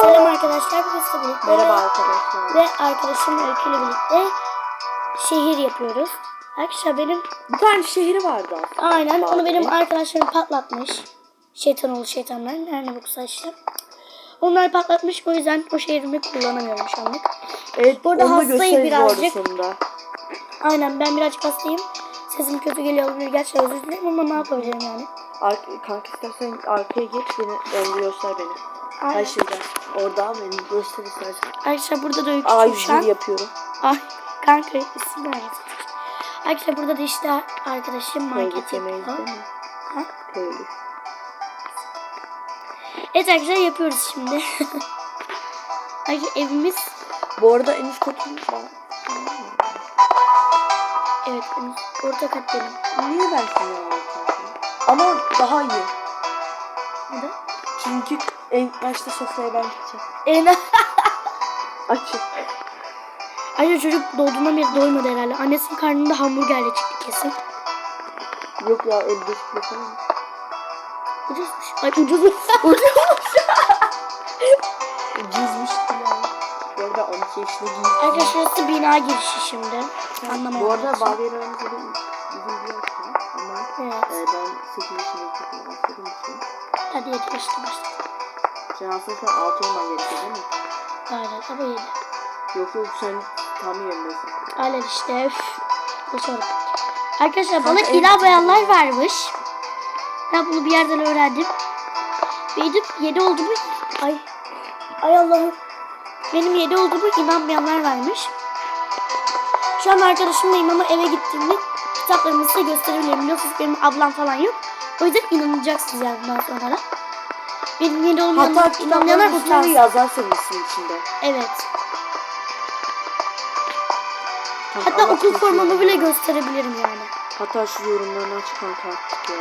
Selam arkadaşlar. Sizinle birlikte Merhaba arkadaşlar. ve arkadaşım Öykü ile birlikte şehir yapıyoruz. Arkadaşlar benim Bir tane şehri vardı aslında. aynen onu benim arkadaşlarım patlatmış. Şeytan oğlu şeytanlar. Nerede bu işte. Onlar patlatmış o yüzden o şehrimi kullanamıyorum şu anlık. Evet, hastayım bu arada birazcık. sonunda. Aynen ben birazcık hastayım. Sesim kötü geliyor olabilir. Gerçekten özür dilerim ama ne yapabilirim yani. Ar- kanka istersen arkaya geç beni, göster beni. Aynen. Her şeyden. Orada beni göster istersen. Arkadaşlar burada da Öykü Tuşan. yüzünü yapıyorum. Ay kanka isim ver. Arkadaşlar burada da işte arkadaşım market yapıyor. Ha? Köylük. Evet arkadaşlar yapıyoruz şimdi. Arkadaşlar evimiz Bu arada en üst katımız var. Orta kat benim. Niye ben anlatıyorum? Ama daha iyi. Neden? Çünkü en başta sofraya ben gideceğim. En Açık. Arkadaşlar çocuk doğduğundan beri doymadı herhalde. Annesinin karnında hamburgerle çıktı kesin. Yok ya elde falan. Ucuzmuş. Ay ucuzmuş. Cizmişti yani. Bu arada 12 yaşında giymiş. Arkadaşlar şurası bina girişi şimdi. Anlamadım. Bu arada aramızda da bizim bir yaş var. Ama Evet. e, ben 8 yaşında çekmeye başladığım için. Hadi yedi yaşta başladı. Sen aslında şu an 6 olman gerekiyor değil mi? Aynen ama yedi. Yok yok sen tam yerindesin. Aynen işte. Üf. Geçiyorum. Arkadaşlar bana ilah bayanlar varmış. Ben bunu bir yerden öğrendim. Benim 7 olduğumu... Ay. Ay Allah'ım. Benim 7 olduğumu inanmayanlar varmış. Şu an arkadaşımlayım ama eve gittiğimde kitaplarımı size gösterebilirim. Biliyorsunuz benim ablam falan yok. O yüzden inanacaksınız yani bundan sonra. Benim 7 olduğumu Hatta inan- inanmayanlar utansın. yazarsın ismin içinde. Evet. Kanka, Hatta Allah okul formamı bile gösterebilirim yani. Hatta şu yorumlarını aç kanka artık ya.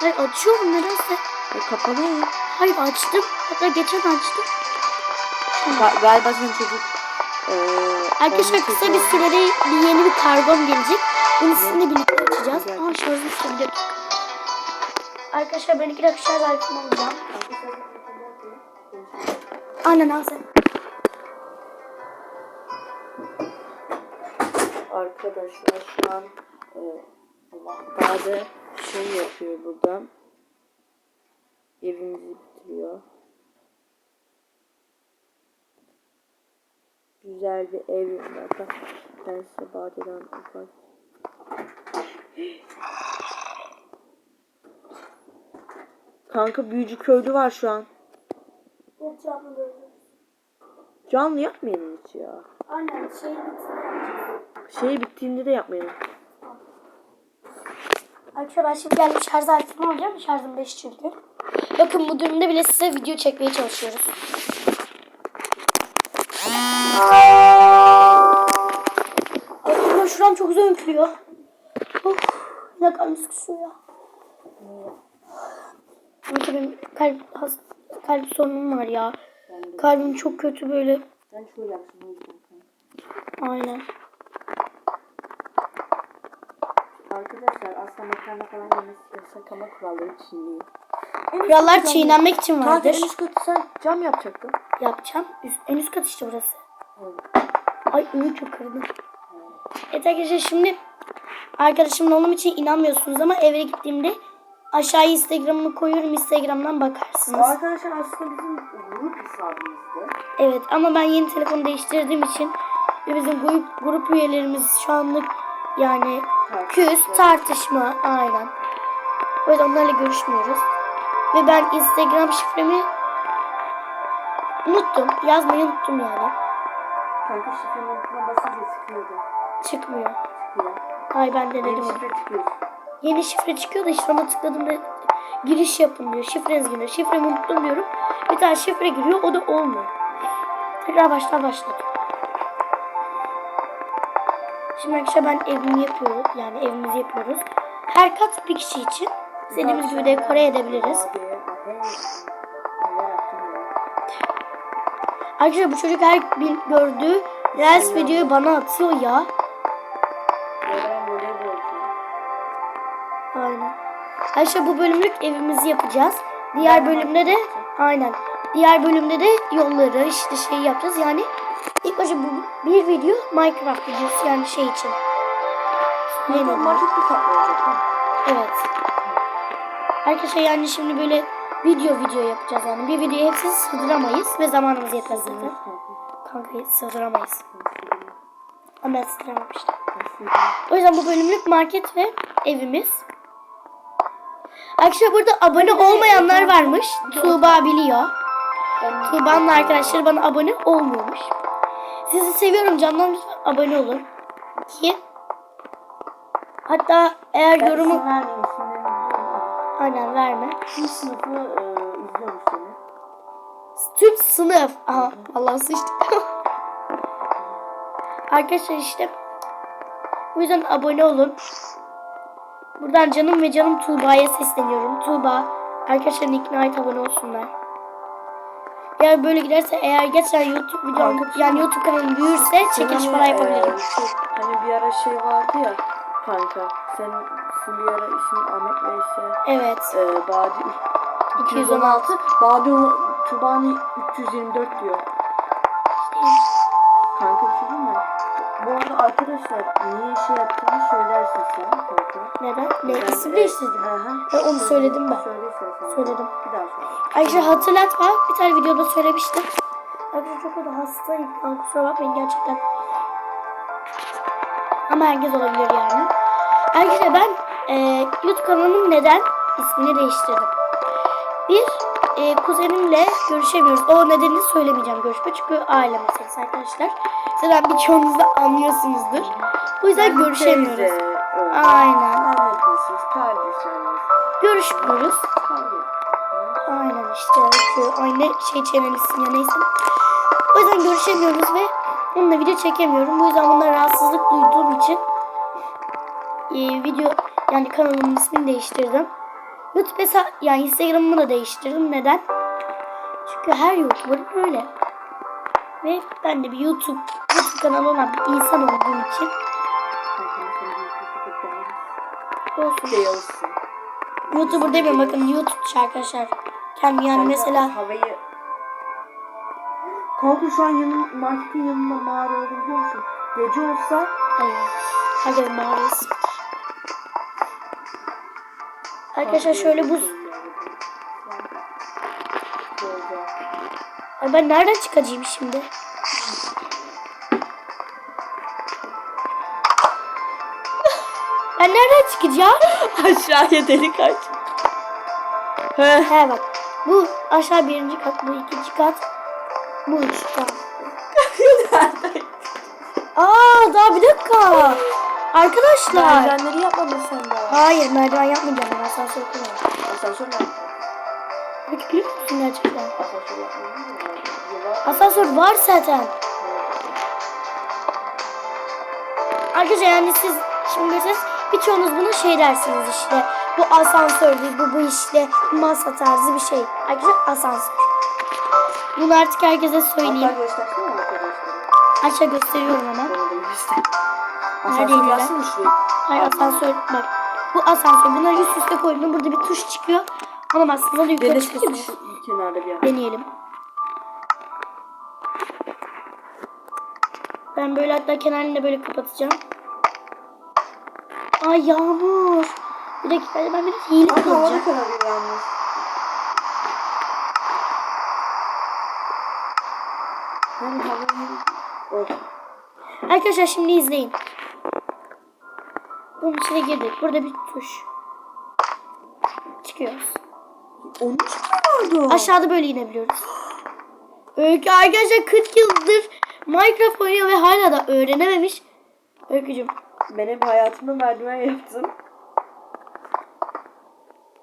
Hayır açıyorum nedense. E, kapalı ya. Hayır açtım. Hatta geçen açtım. Ga- galiba sen çocuk e, Arkadaşlar kısa bir sürede bir yeni bir kargom gelecek. Bunu sizinle birlikte açacağız. İşte bir dakika. Arkadaşlar ben iki dakika şarj aletimi alacağım. Aynen al sen. Arkadaşlar şu an e, şey yapıyor burada. Evimizi bitiriyor. Güzel bir ev zaten. Ben size Bade'den ufak Kanka büyücü köylü var şu an. Canlı yapmayalım hiç ya. Aynen şey Şey bittiğinde de yapmayalım. Arkadaşlar şimdi geldim şarj aletimi alacağım. Şarjım 5 çünkü. Bakın bu durumda bile size video çekmeye çalışıyoruz. Üflüyor. Of, ne kalbim sıkışıyor ya. Ama benim kalp, kalp sorunum var ya. Kalbim çok kötü böyle. Ben şöyle yüzden. Aynen. Arkadaşlar aslında makarna falan yemesi yasak ama kuralları çiğniyor. Kurallar çiğnenmek için Kanka vardır. en üst katı sen cam yapacaktın. Yapacağım. Üst, en üst kat işte burası. Ay ümit çok kırdım. Evet arkadaşlar şimdi arkadaşımla olmam için inanmıyorsunuz ama eve gittiğimde aşağıya Instagram'ımı koyuyorum. Instagram'dan bakarsınız. Arkadaşlar aslında bizim grup hesabımızdı. Evet ama ben yeni telefonu değiştirdiğim için ve bizim grup, grup üyelerimiz şu anlık yani küs, tartışma aynen. O yüzden onlarla görüşmüyoruz. Ve ben Instagram şifremi unuttum. Yazmayı unuttum yani. Kanka şifrenin altına basınca çıkıyordu. Çıkmıyor. Ay ben denedim onu. şifre çıkıyor. Yeni şifre çıkıyor da işte ona tıkladığımda giriş yapın diyor. Şifreniz giriyor. Şifremi unuttum diyorum. Bir tane şifre giriyor o da olmuyor. Tekrar baştan başlatıyorum. Şimdi arkadaşlar ben evimi yapıyorum. Yani evimizi yapıyoruz. Her kat bir kişi için. İstediğimiz gibi dekore edebiliriz. Arkadaşlar bu çocuk her bir gördüğü Reels videoyu bana atıyor ya. Arkadaşlar bu bölümlük evimizi yapacağız. Diğer bölümde de aynen. Diğer bölümde de yolları işte şey yapacağız. Yani ilk başta bu bir video Minecraft videosu yani şey için. Neydi? market bir katlı olacak değil mi? Evet. Arkadaşlar yani şimdi böyle video video yapacağız yani. Bir videoyu hepsini sığdıramayız ve zamanımız yetmez zaten. Kanka sığdıramayız. Ama ben sığdıramamıştım. O yüzden bu bölümlük market ve evimiz. Arkadaşlar burada abone olmayanlar varmış. Tuğba biliyor. Tuğba'nın arkadaşları bana abone olmuyormuş. Sizi seviyorum canlar lütfen abone olun. Ki hatta eğer yorumu aynen verme. Tüm sınıfı e, izliyormuş seni. Tüm sınıf. Aha Allah sıçtık. Arkadaşlar işte bu yüzden abone olun. Buradan canım ve canım Tuğba'ya sesleniyorum. Tuğba arkadaşların ikna ait abone olsunlar. Eğer böyle giderse eğer gerçekten YouTube videom yani YouTube kanalım büyürse çekiliş falan e, yapabilirim. hani bir ara şey vardı ya kanka. Senin bir ara ismin Ahmet ve işte Evet. e, Badi 216. 216. Badi Tubani 324 diyor. Kanka bir şey diyeyim mi? Bu arada arkadaşlar niye şey yaptığını söylersin sen kanka. Neden? Ne? Ben, İsim değiştirdim. Ben onu söyledim ben. Söyledim. Bir daha söyle. Arkadaşlar hatırlatma. Bir tane videoda söylemiştim. Arkadaşlar çok da hastayım. Aa, kusura bakmayın gerçekten. Ama herkes olabilir yani. Arkadaşlar ben e, YouTube kanalımın neden ismini değiştirdim. Bir, e, kuzenimle görüşemiyoruz. O nedenini söylemeyeceğim görüşme. Çünkü aile meselesi arkadaşlar. Zaten birçoğunuz da anlıyorsunuzdur. Bu yüzden görüşemiyoruz. Aynen. Kavga. Aynen işte aynı şey ismi ya neyse. O yüzden görüşemiyoruz ve onunla video çekemiyorum. Bu yüzden bundan rahatsızlık duyduğum için e, video yani kanalımın ismini değiştirdim. YouTube yani Instagram'ımı da değiştirdim. Neden? Çünkü her YouTuber böyle. Ve ben de bir YouTube YouTube kanalı olan bir insan olduğum için olsun. Şey olsun. YouTuber demiyorum bakın YouTube'cu arkadaşlar. Kendi yani mesela Havayı... Kanka şu an yanın, marketin yanında mağara olduğunu biliyor musun? Gece olsa Ay, hadi mağarası. Arkadaşlar şöyle buz. Ay ben nereden çıkacağım şimdi? Ben nereden çıkacağım? Aşağıya delik aç. He. He bak. Bu aşağı birinci kat, bu ikinci kat. Bu üçüncü kat. Aa daha bir dakika. Arkadaşlar. Merdivenleri yapmadın sen daha. Hayır merdiven yapmayacağım. Ben asansör kullanacağım. Asansör ne? Peki biliyor musun gerçekten? Asansör yapmadın. Asansör var zaten. Arkadaşlar yani siz şimdi görseniz birçoğunuz buna şey dersiniz işte. Bu asansördür, bu bu işte masa tarzı bir şey. Arkadaşlar asansör. Bunu artık herkese söyleyeyim. Hatta göstersene. Aşağı gösteriyorum hemen. Bana da göster. Neredeydi Asansör lan? yazsana şurayı. Hayır asansör bak. Bu asansör. Bunları üst üste koyduğunda burada bir tuş çıkıyor. Bastığınızda da yukarı şu kenarda bir yer. Deneyelim. Ben böyle hatta kenarını da böyle kapatacağım. Ay yağmur. Bir dakika ben biraz hile Ama kullanacağım. hava kararıyor yalnız. Arkadaşlar şimdi izleyin. Bunun içine girdik. Burada bir tuş. Çıkıyoruz. Onun için mi vardı o? Aşağıda böyle inebiliyoruz. Öykü arkadaşlar 40 yıldır Minecraft oynuyor ve hala da öğrenememiş. Öykücüm Ben hep hayatımda merdiven yaptım.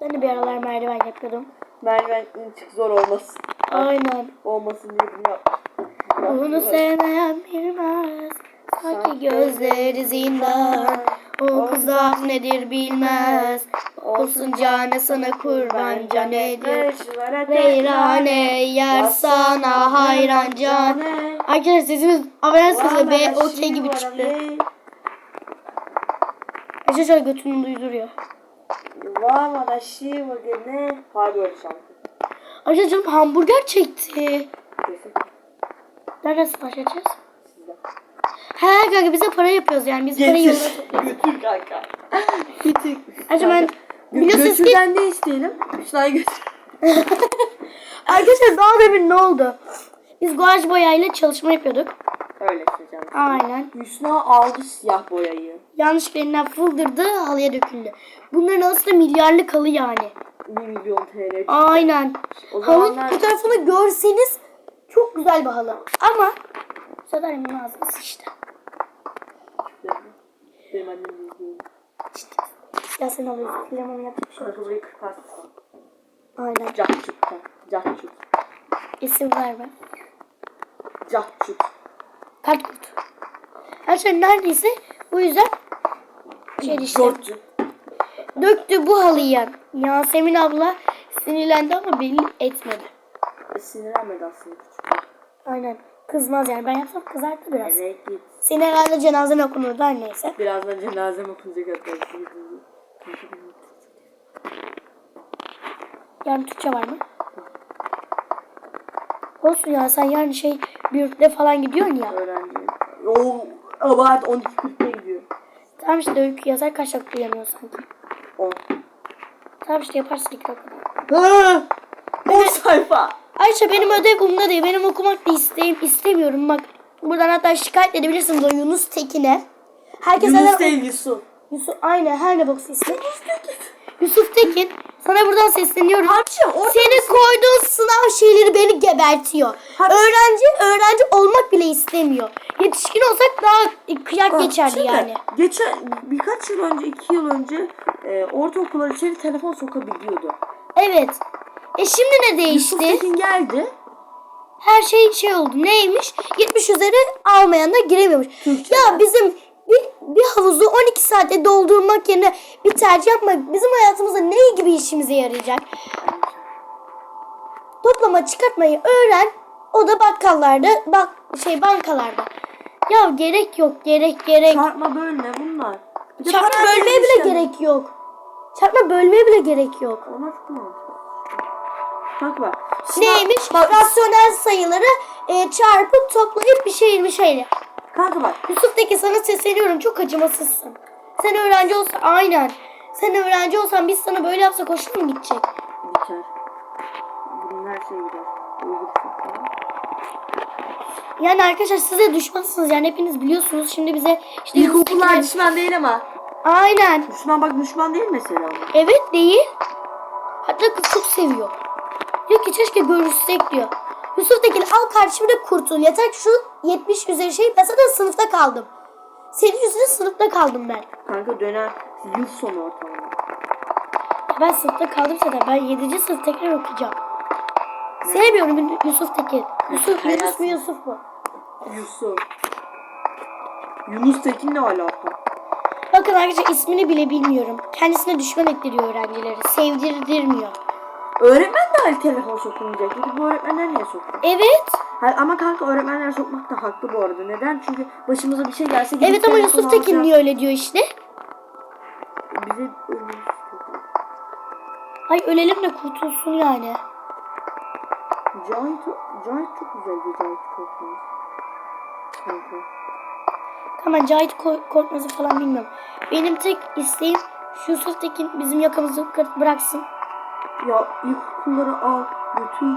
Ben de bir aralar merdiven yapıyordum. Merdiven çık zor olmasın. Aynen. Olmasın diye bunu yaptım. Onu sevmeyen bilmez. Sanki gözleri zindan. O kızak nedir bilmez. Olsun cane sana kurban can nedir. Veyrane yer sana hayran can. Arkadaşlar sesimiz affedersiniz be okey gibi çıktı. Arkadaşlar götünü duyduruyor. Şiva gene. Harbi öyle şarkı. Ayrıca canım hamburger çekti. Kesin Nereden sipariş edeceğiz? sizde. He kanka bize para yapıyoruz yani. Biz parayı yolla Getir. Götür kanka. Götür. Ayrıca ben biliyorsunuz ki Götürden ne isteyelim? Şuraya götür. arkadaşlar daha demin ne oldu? Biz guaj boyayla çalışma yapıyorduk. Öyle canım. Aynen. Hüsna aldı siyah boyayı. Yanlışlıkla elinden fıldırdı halıya döküldü. Bunların arasında milyarlık halı yani. 1 milyon TL. Aynen. O Halı zamanlar- fotoğrafını görseniz çok güzel bir halı. Ama Sedat Emin sıçtı. Benim annem izliyor. İşte. Ya sen alıyorsun. Filan onu yapacak şey burayı kırparsın. Aynen. Cahçuk'ta. Cahçuk. İsim verme. Cahçuk. Kart kutu. Her şey neredeyse bu yüzden şey işte. Döktü bu halıyı. Yasemin abla sinirlendi ama belli etmedi. Sinirlenmedi aslında. Aynen. Kızmaz yani. Ben yapsam kızardı biraz. Evet git. Senin herhalde cenazen okunurdu her neyse. Birazdan cenazem okunacak hatta. Yarın Türkçe var mı? Olsun ya sen yarın şey büyükle falan gidiyorsun ya. Öğrenci. Oo, abart 12.40'da gidiyor. Tamam işte öykü yazar kaç dakika uyanıyor sanki. 10. Tamam işte yaparsın iki dakika. Ha! 10 sayfa. Ayşe benim ödev umda değil. Benim okumak da isteyim, istemiyorum. Bak buradan hatta şikayet edebilirsiniz o Yunus Tekin'e. Herkes Yunus değil Yusuf. Yusuf aynı her ne boksu ismi. Yusuf Tekin sana buradan sesleniyorum. Hapşi orada Senin koyduğun sınav şeyleri beni gebertiyor. Hapşi. Öğrenci öğrenci olmak bile istemiyor. Yetişkin olsak daha kıyak geçerdi Şimdi yani. Geçen birkaç yıl önce, iki yıl önce e, ortaokullar içeri telefon sokabiliyordu. Evet. E şimdi ne Yusuf değişti? Tekin geldi. Her şey şey oldu. Neymiş? 70 üzeri almayan da giremiyormuş. Türkçe. Ya bizim bir, havuzu 12 saate doldurmak yerine bir tercih yapmak bizim hayatımızda ne gibi işimize yarayacak? Toplama çıkartmayı öğren. O da bakkallarda, bak şey bankalarda. Ya gerek yok, gerek gerek. Çarpma bölme bunlar. Bir de Çarpma parantez bölmeye bile işlemi. gerek yok. Çarpma bölmeye bile gerek yok. Bak bak. Sınav- Neymiş? Rasyonel sayıları e, çarpıp toplayıp bir şey bir şeyle. Kanka bak. Yusuf Tekin sana sesleniyorum çok acımasızsın. Sen öğrenci olsan aynen. Sen öğrenci olsan biz sana böyle yapsak hoşuna mı gidecek? Biter. Bunun her şey gider. Yani arkadaşlar siz de düşmansınız yani hepiniz biliyorsunuz. Şimdi bize işte İlkokullar Tekin'e- düşman değil ama. Aynen. Düşman bak düşman değil mesela. Evet değil. Hatta kız çok seviyor. Diyor ki keşke görüşsek diyor. Yusuf Tekin al kardeşimi de kurtul. Yeter ki şu 70 üzeri şey ben zaten sınıfta kaldım. Senin yüzünden sınıfta kaldım ben. Kanka dönem yıl sonu ortalama. Ben sınıfta kaldım zaten. Ben 7. sınıf tekrar okuyacağım. Sevmiyorum Yusuf Tekin. Yusuf, Yunus mu. Yusuf mu? Yusuf. Yunus Tekin ne alaka? Bakın arkadaşlar ismini bile bilmiyorum. Kendisine düşman ettiriyor öğrencileri. Sevdirdirmiyor. Öğretmen de hali telefon sokulmayacak. Peki bu öğretmenler niye sokuyor? Evet. Hayır, ama kanka öğretmenler sokmak da haklı bu arada. Neden? Çünkü başımıza bir şey gelse gidip Evet ama telefon Yusuf Tekin alacak. niye öyle diyor işte? Bize öyle istiyor. Ay ölelim de kurtulsun yani. Cahit, Cahit çok güzeldi Cahit Korkmaz. Kanka. Tamam Cahit Ko- Korkmaz'ı falan bilmiyorum. Benim tek isteğim şu Yusuf Tekin bizim yakamızı bıraksın. Ya ilkokulları al, götür.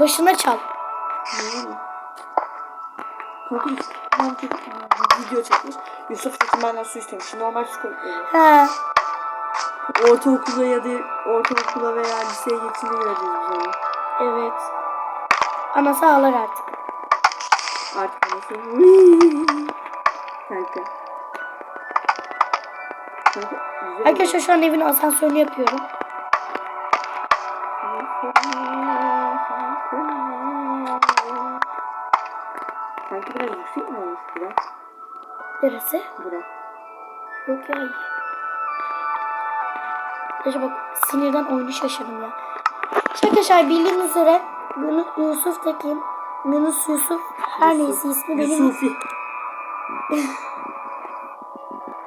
Başına çal. Yani? Kanka bir video çekmiş. Yusuf Tekin benden su istemiş. Normal su koyuyor. Ha. Ortaokula ya da ortaokula veya liseye geçince göreceğiz biz onu. Evet. Ama sağlar artık. Artık nasıl? Kanka. Kanka. Arkadaşlar şu an evin asansörünü yapıyorum. Neresi? Biraz. Yok ya. Arkadaşlar bak sinirden oyunu şaşırdım ya. Arkadaşlar bildiğiniz üzere Yunus Yusuf Tekin, Yunus Yusuf her neyse ismi benim. Yusufi.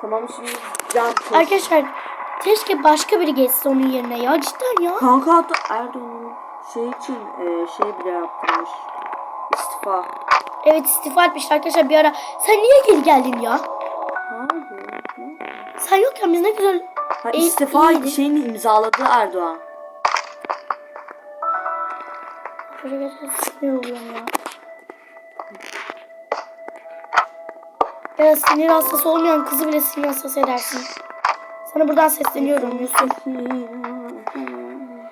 tamam şimdi can koy. Arkadaşlar keşke başka biri geçse onun yerine ya cidden ya. Kanka hatta Erdoğan'ın şey için e, şey bile yaptırmış. İstifa. Evet istifa etmişti arkadaşlar bir ara. Sen niye geri geldin ya? Hayır. Sen yokken biz ne güzel... Ha, istifa iyiydi. şeyini imzaladı Erdoğan. Arkadaşlar sinir oluyorum ya. Ya sinir hastası olmayan kızı bile sinir hastası edersin. Sana buradan sesleniyorum Yusuf.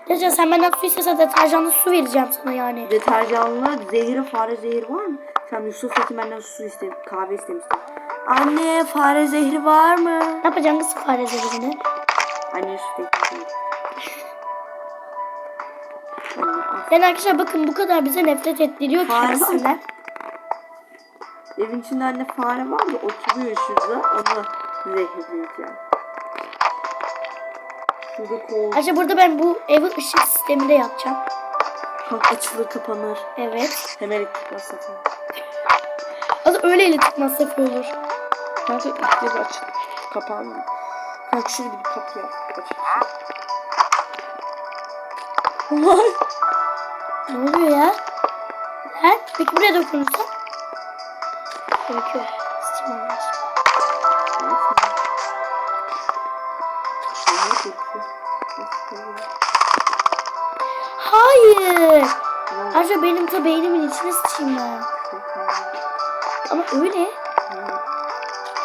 Gerçekten sen benden su istesen deterjanlı su vereceğim sana yani. Deterjanlı zehri fare zehri var mı? Sen Yusuf Tekin benden su iste kahve istemiştin. Anne fare zehri var mı? Ne yapacaksın kız fare zehrini? Anne Yusuf Tekin. Yani arkadaşlar bakın bu kadar bize nefret ettiriyor Fare mı? kendisinden. Evin içinde anne fare var ya oturuyor şurada onu zehirleyeceğim. Şurada kol Arkadaşlar burada ben bu evi ışık sisteminde yapacağım. Kalk açılır kapanır. Evet. Hemen elektrik masrafı. Öyle elektrik masrafı olur. Kanka ilk bir açıl. Kapanmıyor. Kanka şurada bir kapı yap. Vay. Ne oluyor ya? Lan peki buraya dokunursan? Gerekiyor. Sıçmam lazım. Hayır. Ayrıca benim de beynimin içine sıçayım ben. Ama öyle.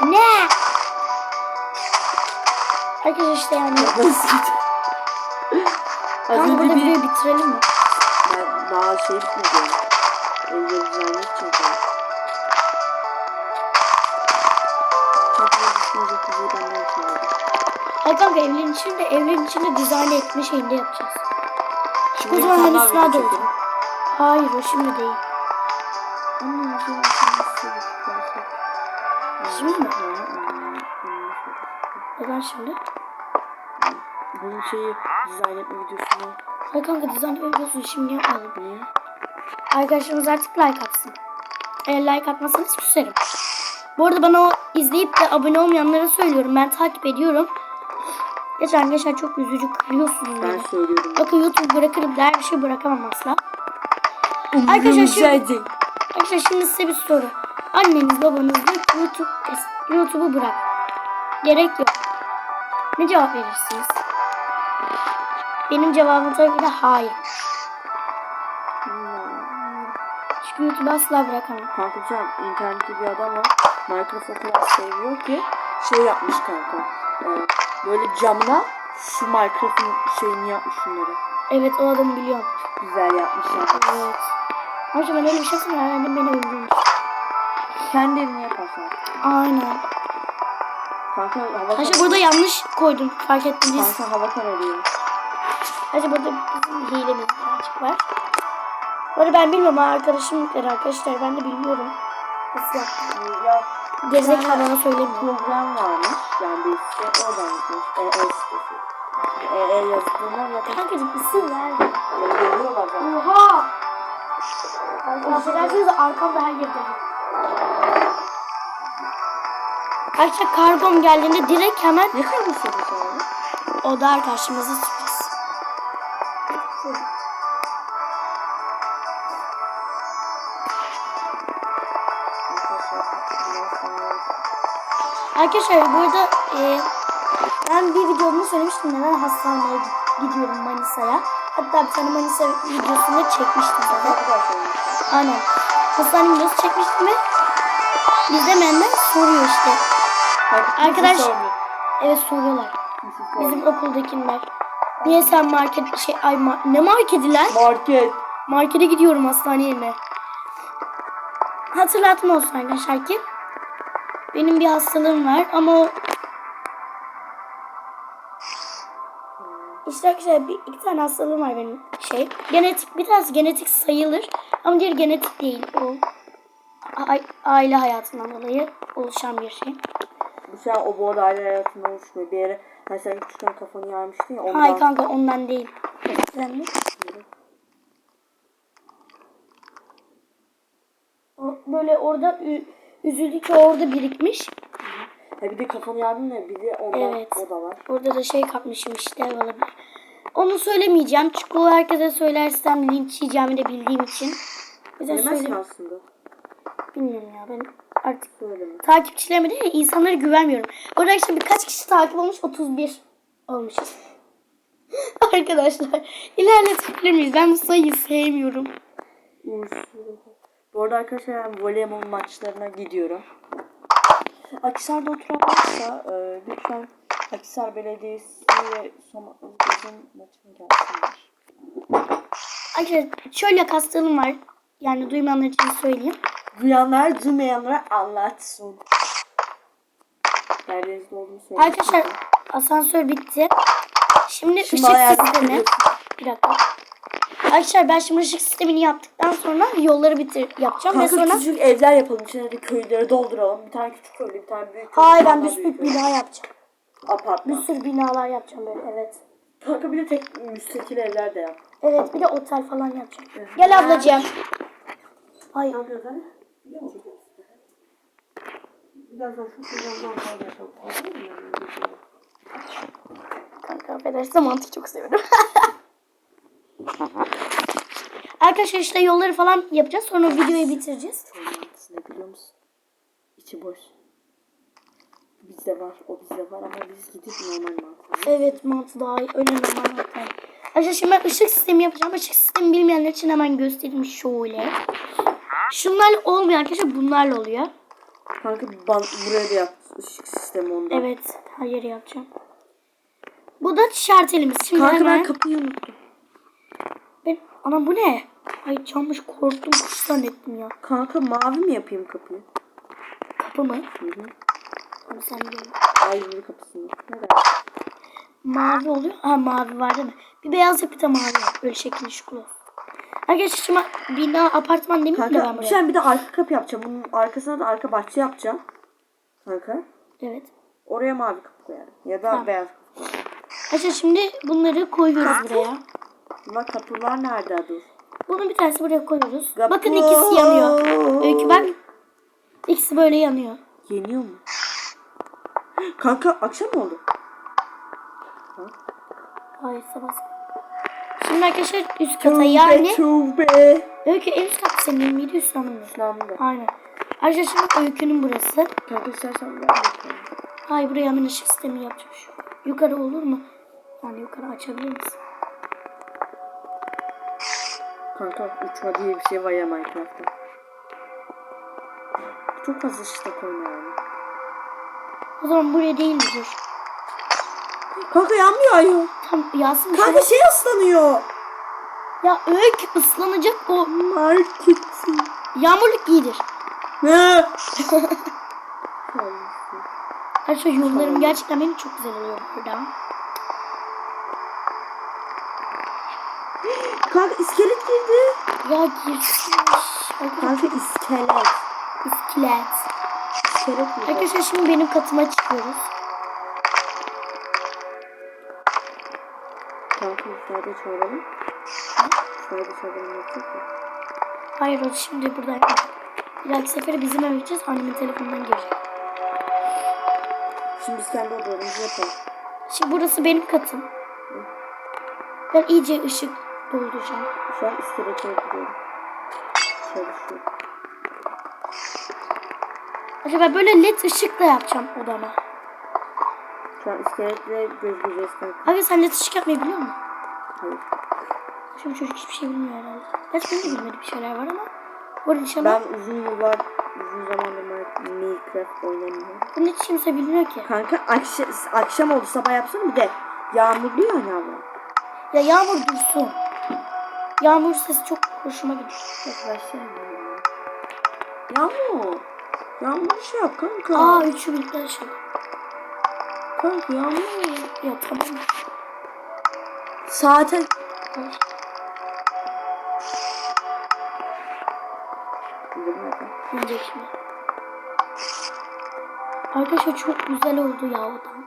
Ne? Arkadaşlar işte yani. Kanka burada önce bir bitirelim mi? ben daha şey bu düşünce kızı benden çaldı. Hayır kanka evlerin içinde, evlerin içinde dizayn etme şeyinde yapacağız. Şimdi O zaman hani sınav. Hayır o şimdi değil. Neden şimdi? Bunun şeyi dizayn etme videosunu. Hayır kanka dizayn ediyorsun şimdi yapmadım. Niye? Arkadaşlarımız artık like atsın. Eğer like atmazsanız küserim. Bu arada bana o izleyip de abone olmayanlara söylüyorum. Ben takip ediyorum. Geçen arkadaşlar çok üzücü kırıyorsunuz beni. Ben söylüyorum. Bakın YouTube bırakırım der bir şey bırakamam asla. Arkadaşlar şimdi, Güzeldi. arkadaşlar şimdi size bir soru. Anneniz babanız diyor ki YouTube, YouTube'u bırak. Gerek yok. Ne cevap verirsiniz? Benim cevabım tabii ki de hayır. Çünkü YouTube'u asla bırakamam. Kanka sen internette bir adam var. Kadar seviyor ki şey yapmış kanka. Ee, böyle camına şu Minecraft'ın şeyini yapmış şunları. Evet o adamı biliyorum. Güzel yapmış yani. Evet. Ayrıca ben öyle bir şey yapsam annem beni öldürmüş. Kendi evini yaparsan. Aynen. Kanka hava Arkadaşlar burada yanlış koydum fark ettiniz. Kanka hava kararıyor. Arkadaşlar burada bizim hilemiz birazcık var. Arada ben bilmiyorum ha, arkadaşım yükleri arkadaşlar ben de bilmiyorum. Nasıl yaptım? Ya bana söylemiyor. program varmış. Yani birisi oradan gitmiş. EE sitesi. EE yazdığında zaten Kankacık isim ver. geliyorlar zaten. Oha! Affedersiniz de arkamda her yerde. Arkadaşlar kargom geldiğinde direkt hemen Ne kadar bu sonra? o da arkadaşımıza sürpriz. Arkadaşlar burada e, ben bir videomda söylemiştim neden hastaneye gi- gidiyorum Manisa'ya. Hatta bir tane Manisa videosunda çekmiştim zaten. Aynen. Hastane videosu çekmiştim ve izlemeyenler soruyor işte. Arkadaş- Evet soruyorlar. Bizim okuldakiler. Niye sen market şey ay ma- ne marketi lan? Market. Markete gidiyorum hastane yerine. Hatırlatma olsun arkadaşlar ki benim bir hastalığım var ama İşte arkadaşlar bir, iki tane hastalığım var benim şey. Genetik bir tanesi genetik sayılır ama diğer genetik değil. O a- aile hayatından dolayı oluşan bir şey. Şey o bu arada aile hayatında oluşmuyor. Bir yere hani sen küçükken kafanı yarmıştın ya ondan. Hayır kanka ondan değil. Mi? O Böyle orada üzüldü ki orada birikmiş. Ha bir de kafanı yardın ya bir de ondan Evet. o da var. Orada da şey kapmışım işte olabilir. Onu söylemeyeceğim. Çünkü o herkese söylersem linç yiyeceğimi de bildiğim için. Demezsin söyle... aslında. Bilmiyorum ya ben artık Söyleme. takipçilerime değil insanlara güvenmiyorum. Orada işte birkaç kişi takip olmuş 31 olmuşuz. Arkadaşlar ilerletebilir miyiz? Ben bu sayıyı sevmiyorum. Bu arada arkadaşlar ben voleybol maçlarına gidiyorum. Akhisar'da oturan varsa e, lütfen Akhisar Belediyesi ve Somaklı Göz'ün maçına gelsinler. Arkadaşlar şöyle kastığım var. Yani duymayanlar için söyleyeyim. Duyanlar duymayanlara anlatsın. Derdinizde olduğunu. Arkadaşlar asansör bitti. Şimdi, Şimdi ışık sistemi. Bir dakika. Arkadaşlar ben şimdi ışık sistemini yaptıktan sonra yolları bitir yapacağım ve Kanka sonra küçük evler yapalım. İçine de köyleri dolduralım. Bir tane küçük köylü, bir tane büyük köylü. Hayır bir ben bir sürü bina yapacağım. Bir Apartman. sürü binalar yapacağım böyle evet. Kanka bir de tek müstakil evler de yap. Evet bir de otel falan yapacağım. Gel ablacığım. Ay Birazdan şu. Olur mu kanka affedersin mantık çok seviyorum. Arkadaşlar işte yolları falan yapacağız. Sonra videoyu bitireceğiz. Ne biliyor musun? İçi boş. Bizde var, o bizde var ama biz gidip normal mantı. Evet mantı daha iyi. Öyle normal mantı. Arkadaşlar şimdi ben ışık sistemi yapacağım. Işık sistemi bilmeyenler için hemen göstereyim şöyle. Şunlarla olmuyor arkadaşlar bunlarla oluyor. Kanka ban buraya da yap ışık sistemi ondan. Evet yere yapacağım. Bu da şartelimiz. Şimdi Kanka hemen... ben kapıyı unuttum. Ben... Ana bu ne? Ay çammış korktum kuş zannettim ya. Kanka mavi mi yapayım kapıyı? Kapı mı? Hı hı. Onu sen biliyorsun. Ayrı kapısını. Ne dersin? Mavi oluyor. Ha mavi var değil mi? Bir beyaz yap bir de mavi. Böyle şekilli şuklu. Arkadaşlar şimdi bina apartman demeyeyim de ben Kanka buraya. sen bir de arka kapı yapacağım. Bunun arkasına da arka bahçe yapacağım. Kanka. Evet. Oraya mavi kapı koyarım. Ya da Tamam. beyaz kapı koyarım. Arkadaşlar şimdi bunları koyuyoruz buraya. Bak kapılar nerede dur? Bunun bir tanesi buraya koyuyoruz. Kapı. Bakın ikisi yanıyor. Öykü bak. İkisi böyle yanıyor. Yeniyor mu? Kanka akşam mı oldu? Hayır sabah. Şimdi arkadaşlar üst kata yani. Tövbe. Öykü en üst kat senin miydi mı? Sınavında. Aynen. Arkadaşlar şimdi öykünün burası. Kanka istersen ben yapayım. Hayır buraya hemen ışık sistemi yapacağım şu. Yukarı olur mu? Yani yukarı açabilir misin? Kanka uçma diye bir şey var ya Minecraft'ta. Çok fazla işte koyma yani. O zaman buraya değil mi dur? Kanka yanmıyor ayol. Tam Yasin bir Kanka şey- şey ıslanıyor. Ya öykü ıslanacak o. Marketing. Yağmurluk giydir. Ne? Arkadaşlar yollarım gerçekten benim çok güzel oluyor burada. Kanka iskelet girdi. Ya girmiş. Kanka iskelet. iskelet. İskelet. Arkadaşlar şimdi benim katıma çıkıyoruz. Ferdi çağıralım. Ferdi çağıralım yapacak mı? Hayır o şimdi burada yapacak. Bir dahaki sefere bizim eve gideceğiz. Annemin telefonundan girecek. Şimdi biz kendi odalarımızı yapalım. Şimdi burası benim katım. Ben iyice ışık dolduracağım. Şu an iskeleti yapıyorum. Çalışıyor. Acaba böyle led ışıkla yapacağım odama. Şu an iskeletle göz kanka. Abi sen led ışık yapmayı biliyor musun? Hayır. Şimdi çocuk hiçbir şey bilmiyor herhalde. Gerçi benim de bilmediğim şeyler var ama. Bu arada inşallah Ben uzun yıllar, uzun zamandır Minecraft- oynamıyorum. bunu hiç kimse bilmiyor ki. Kanka akşam, akşam oldu sabah yapsana bir de yağmurlu ya hani. Ya yağmur dursun. Yağmur sesi çok hoşuma gidiyor. Yaklaşsana ya. Yağmur. Yağmur şey yap kanka. Aa üçü birlikte açıldı. Kanka yağmur. Ya tamam. Saate. Şimdi. Arkadaşlar çok güzel oldu ya odam.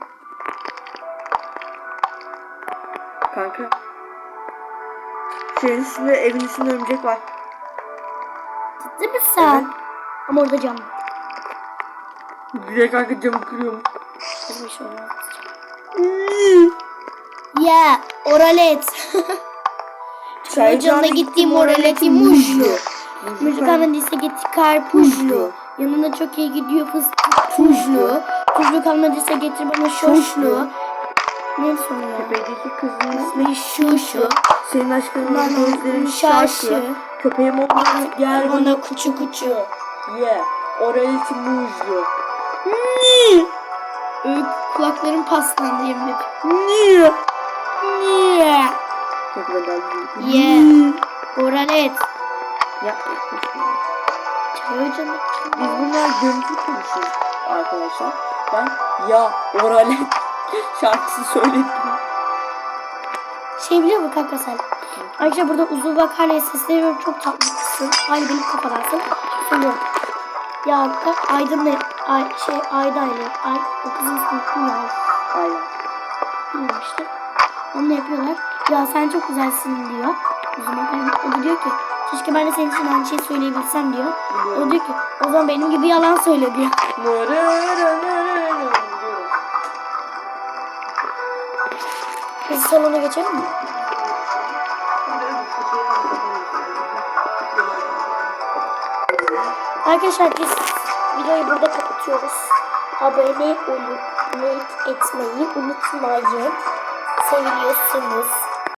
Kanka. Şeyin üstünde, evin üstünde örümcek var. Ciddi misin sen? Evet. Ama orada cam de kanka camı kırıyorum. Hadi bir şey olmaz. Ya. Oralet. Çocuğumla gittiğim oraleti mujlu. Müzik anladıysa gitti karpuzlu. Yanına çok iyi gidiyor fıstık tuzlu. Tuzlu kalmadıysa getir bana şoşlu. Ne sonu ya? Köpeğdeki kızın ismi Ve şu şu. senin aşkın Bana gözlerin şaşı. Köpeğim olmadı gel bana kuçu kuçu. ye. Oraleti muzlu. Öyle kulaklarım paslandı yemin ederim. Niye? Çok güzel. Ye. Oralet. Ya. Çay ocağına. Biz bunlar görüntü konuşuyoruz arkadaşlar. Ben ya oralet şarkısı söyledim. Şey biliyor musun kanka sen? Ayrıca burada uzun vakarya sesleniyorum. Çok tatlısın. Aynı benim kafadansın. Söylüyorum. Ya da Aydın'la ay, şey Ayda'yla ay o kızın ismini unuttum ya. Aynen. Bilmiyorum işte. Onu yapıyorlar. Ya sen çok güzelsin diyor. O da diyor ki keşke ben de senin için aynı şeyi söyleyebilsem diyor. O diyor ki o zaman benim gibi yalan söyle diyor. Biz salona geçelim mi? Arkadaşlar biz videoyu burada kapatıyoruz. Abone olup like unutmayın. folhinhas finas.